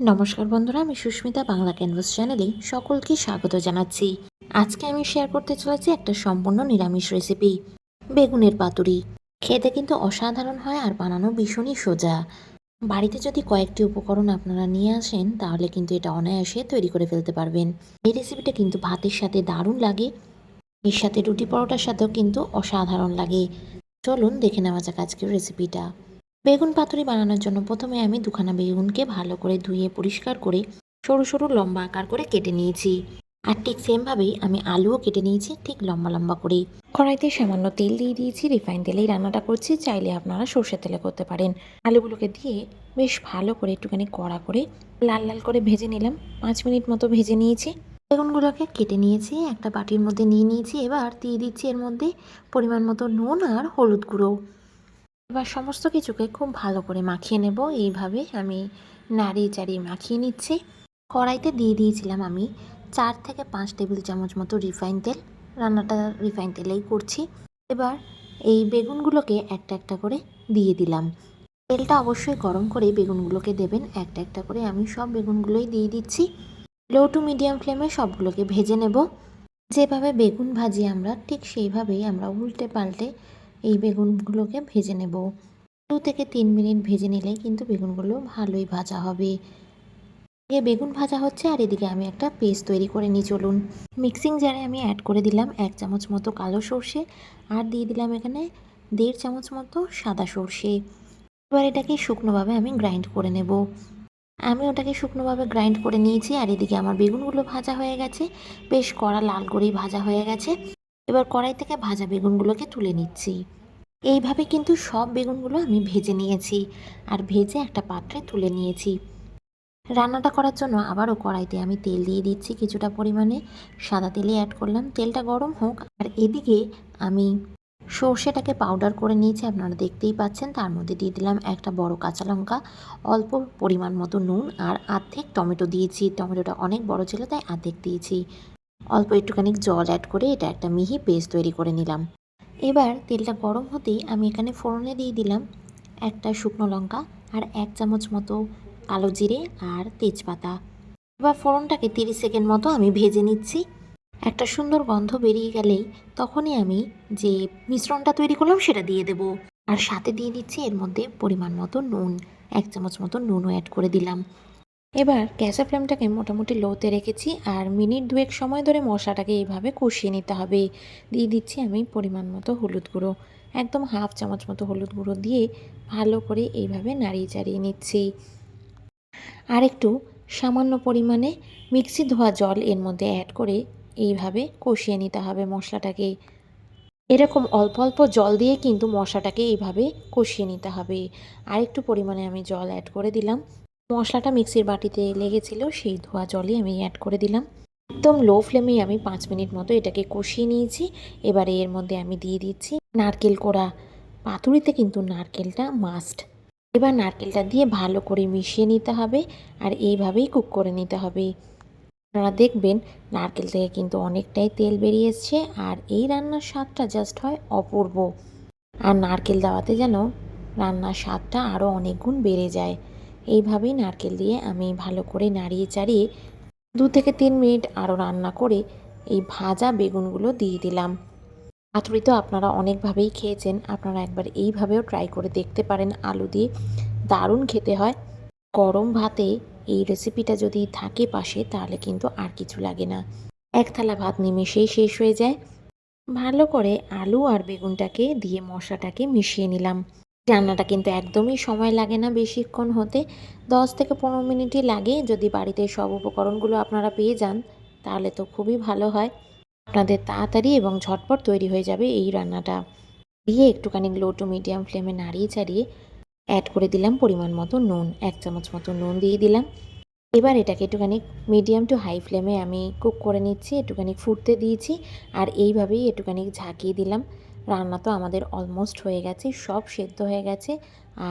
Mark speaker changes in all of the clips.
Speaker 1: নমস্কার বন্ধুরা, আমি সুস্মিতা বাংলা ক্যানভাস চ্যানেলে সকলকে স্বাগত জানাচ্ছি। আজকে আমি শেয়ার করতে চলেছি একটা সম্পূর্ণ নিরামিষ রেসিপি বেগুনের পাতুরি। খেতে কিন্তু অসাধারণ হয় আর বানানো ভীষণই সোজা। বাড়িতে যদি কয়েকটি উপকরণ আপনারা নিয়ে আসেন, তাহলে কিন্তু এটা অনায়াসে তৈরি করে ফেলতে পারবেন। এই রেসিপিটা কিন্তু ভাতের সাথে দারুণ লাগে। এর সাথে রুটি পরোটার সাথেও কিন্তু অসাধারণ লাগে। চলুন দেখে নেওয়া যাক আজকের রেসিপিটা বেগুন পাতুরি বানানোর জন্য প্রথমে আমি দুখানা বেগুনকে ভালো করে ধুয়ে পরিষ্কার করে সরু সরু লম্বা আকার করে কেটে নিয়েছি। আর ঠিক সেমভাবেই আমি আলুও কেটে নিয়েছি ঠিক লম্বা লম্বা করে কড়াইতে সামান্য তেল দিয়ে দিয়েছি, রিফাইন তেলেই রান্নাটা করছি। চাইলে আপনারা সর্ষের তেলে করতে পারেন। আলুগুলোকে দিয়ে বেশ ভালো করে একটুখানি কড়া করে লাল লাল করে ভেজে নিলাম। পাঁচ মিনিট মতো ভেজে নিয়েছি। বেগুনগুলোকে কেটে নিয়েছি, একটা বাটির মধ্যে নিয়ে নিয়েছি। এবার দিয়ে দিচ্ছি এর মধ্যে পরিমাণ মতো নুন আর হলুদ গুঁড়ো। এবার সমস্ত কিছুকে খুব ভালো করে মাখিয়ে নেব। এইভাবে আমি নাড়িয়ে চাড়িয়ে মাখিয়ে নিচ্ছি। কড়াইতে দিয়ে দিয়েছিলাম আমি চার থেকে পাঁচ টেবিল চামচ মতো রিফাইন তেল। রান্নাটা রিফাইন তেলেই করছি। এবার এই বেগুনগুলোকে একটা একটা করে দিয়ে দিলাম। তেলটা অবশ্যই গরম করে বেগুনগুলোকে দেবেন। একটা একটা করে আমি সব বেগুনগুলোই দিয়ে দিচ্ছি। লো টু মিডিয়াম ফ্লেমে সবগুলোকে ভেজে নেব। যেভাবে বেগুন ভাজি আমরা, ঠিক সেইভাবেই আমরা উল্টে পাল্টে এই বেগুনগুলোকে ভেজে নেব। দু থেকে তিন মিনিট ভেজে নিলেই কিন্তু বেগুনগুলো ভালোই ভাজা হবে। এ বেগুন ভাজা হচ্ছে আর এদিকে আমি একটা পেস্ট তৈরি করে নিই, চলুন। মিক্সিং জারে আমি অ্যাড করে দিলাম এক চামচ মতো কালো সর্ষে আর দিয়ে দিলাম এখানে দেড় চামচ মতো সাদা সর্ষে। এবার এটাকে শুকনোভাবে আমি গ্রাইন্ড করে নেব। আমি ওটাকে শুকনোভাবে গ্রাইন্ড করে নিয়েছি আর এদিকে আমার বেগুনগুলো ভাজা হয়ে গেছে। বেশ কড়া লাল করেই ভাজা হয়ে গেছে। এবার কড়াই থেকে ভাজা বেগুনগুলোকে তুলে নিচ্ছি। এইভাবে কিন্তু সব বেগুনগুলো আমি ভেজে নিয়েছি আর ভেজে একটা পাত্রে তুলে নিয়েছি। রান্নাটা করার জন্য আবারও কড়াইতে আমি তেল দিয়ে দিচ্ছি কিছুটা পরিমাণে। সাদা তেলে অ্যাড করলাম, তেলটা গরম হোক। আর এদিকে আমি সর্ষেটাকে পাউডার করে নিয়েছি, আপনারা দেখতেই পাচ্ছেন। তার মধ্যে দিয়ে দিলাম একটা বড় কাঁচা লঙ্কা, অল্প পরিমাণ মতো নুন আর আর্ধেক টমেটো দিয়েছি। টমেটোটা অনেক বড় ছিল, তাই আর্ধেক দিয়েছি। অল্প একটুখানি জল অ্যাড করে এটা একটা মিহি পেস্ট তৈরি করে নিলাম। এবার তেলটা গরম হতেই আমি এখানে ফোড়নে দিয়ে দিলাম একটা শুকনো লঙ্কা আর এক চামচ মতো কালো জিরে আর তেজপাতা। এবার ফোড়নটাকে তিরিশ সেকেন্ড মতো আমি ভেজে নিচ্ছি। একটা সুন্দর গন্ধ বেরিয়ে গেলেই তখনই আমি যে মিশ্রণটা তৈরি করলাম সেটা দিয়ে দেব। আর সাথে দিয়ে দিচ্ছি এর মধ্যে পরিমাণ মতো নুন, এক চামচ মতো নুনও অ্যাড করে দিলাম। এবার গ্যাসের ফ্লেমটাকে মোটামুটি লোতে রেখেছি আর মিনিট দুয়েক সময় ধরে মশলাটাকে এইভাবে কষিয়ে নিতে হবে। দিয়ে দিচ্ছি আমি পরিমাণ মতো হলুদ গুঁড়ো, একদম হাফ চামচ মতো হলুদ গুঁড়ো দিয়ে ভালো করে এইভাবে নাড়িয়ে চাড়িয়ে নিচ্ছি। আর একটু সামান্য পরিমাণে মিক্সি ধোয়া জল এর মধ্যে অ্যাড করে এইভাবে কষিয়ে নিতে হবে মশলাটাকে। এরকম অল্প অল্প জল দিয়ে কিন্তু মশলাটাকে এইভাবে কষিয়ে নিতে হবে। আর একটু পরিমাণে আমি জল অ্যাড করে দিলাম। মশলাটা মিক্সির বাটিতে লেগেছিল, সেই ধোয়া জলই আমি অ্যাড করে দিলাম। একদম লো ফ্লেমে আমি পাঁচ মিনিট মতো এটাকে কষিয়ে নিয়েছি। এবারে এর মধ্যে আমি দিয়ে দিচ্ছি নারকেল কোড়া। পাতুরিতে কিন্তু নারকেলটা মাস্ট এবার নারকেলটা দিয়ে ভালো করে মিশিয়ে নিতে হবে আর এইভাবেই কুক করে নিতে হবে। আপনারা দেখবেন নারকেল থেকে কিন্তু অনেকটাই তেল বেরিয়ে আর এই রান্নার স্বাদটা জাস্ট হয় অপূর্ব। আর নারকেল দেওয়াতে যেন রান্নার স্বাদটা আরও অনেক গুণ বেড়ে যায়। এইভাবেই নারকেল দিয়ে আমি ভালো করে নাড়িয়ে চাড়িয়ে দু থেকে তিন মিনিট আরও রান্না করে এই ভাজা বেগুনগুলো দিয়ে দিলাম। পাতুরি তো আপনারা অনেকভাবেই খেয়েছেন, আপনারা একবার এইভাবেও ট্রাই করে দেখতে পারেন, আলু দিয়ে দারুণ খেতে হয়। গরম ভাতে এই রেসিপিটা যদি থাকে পাশে, তাহলে কিন্তু আর কিছু লাগে না। এক থালা ভাত নিমেষেই শেষ হয়ে যায়। ভালো করে আলু আর বেগুনটাকে দিয়ে মশলাটাকে মিশিয়ে নিলাম। রান্নাটা কিন্তু একদমই সময় লাগে না বেশিক্ষণ হতে। দশ থেকে পনেরো মিনিটই লাগে। যদি বাড়িতে সব উপকরণগুলো আপনারা পেয়ে যান, তাহলে তো খুবই ভালো হয়। আপনাদের তাড়াতাড়ি এবং ঝটপট তৈরি হয়ে যাবে এই রান্নাটা। দিয়ে একটুখানি লো টু মিডিয়াম ফ্লেমে নাড়িয়ে চাড়িয়ে অ্যাড করে দিলাম পরিমাণ মতো নুন, এক চামচ মতো নুন দিয়ে দিলাম। এবার এটাকে একটুখানি মিডিয়াম টু হাই ফ্লেমে আমি কুক করে নিচ্ছি, একটুখানি ফুটতে দিয়েছি। আর এইভাবেই একটুখানি ঝাঁকিয়ে দিলাম। রান্না তো আমাদের অলমোস্ট হয়ে গেছে, সব সেদ্ধ হয়ে গেছে,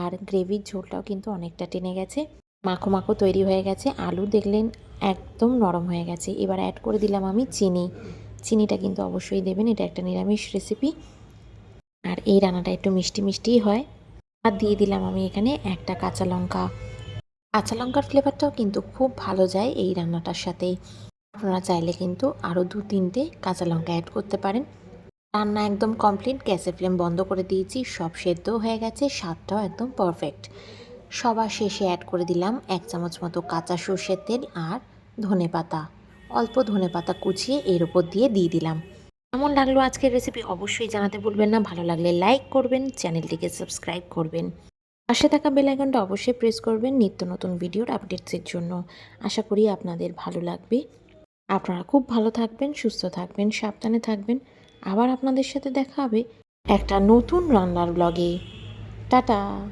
Speaker 1: আর গ্রেভির ঝোলটাও কিন্তু অনেকটা টেনে গেছে। মাখো মাখো তৈরি হয়ে গেছে, আলু দেখলেন একদম নরম হয়ে গেছে। এবার অ্যাড করে দিলাম আমি চিনি। চিনিটা কিন্তু অবশ্যই দেবেন, এটা একটা নিরামিষ রেসিপি আর এই রান্নাটা একটু মিষ্টি মিষ্টিই হয়। আর দিয়ে দিলাম আমি এখানে একটা কাঁচা লঙ্কা। কাঁচা লঙ্কার ফ্লেভারটাও কিন্তু খুব ভালো যায় এই রান্নাটার সাথে। আপনারা চাইলে কিন্তু আরও দু তিনটে কাঁচা লঙ্কা অ্যাড করতে পারেন। রান্না একদম কমপ্লিট গ্যাসের ফ্লেম বন্ধ করে দিয়েছি, সব সেদ্ধ হয়ে গেছে, স্বাদটাও একদম পারফেক্ট সবার শেষে অ্যাড করে দিলাম এক চামচ মতো কাঁচা সর্ষের তেল আর ধনে পাতা। অল্প ধনে পাতা কুচিয়ে এর উপর দিয়ে দিয়ে দিলাম। কেমন লাগল আজকের রেসিপি অবশ্যই জানাতে ভুলবেন না। ভালো লাগলে লাইক করবেন, চ্যানেলটিকে সাবস্ক্রাইব করবেন। পাশে থাকা বেল আইকনটা অবশ্যই প্রেস করবেন নিত্য নতুন ভিডিওর আপডেটসের জন্য। আশা করি আপনাদের ভালো লাগবে। আপনারা খুব ভালো থাকবেন, সুস্থ থাকবেন, সাবধানে থাকবেন। আবার আপনাদের সাথে দেখা হবে একটা নতুন রান্নার ব্লগে। টাটা।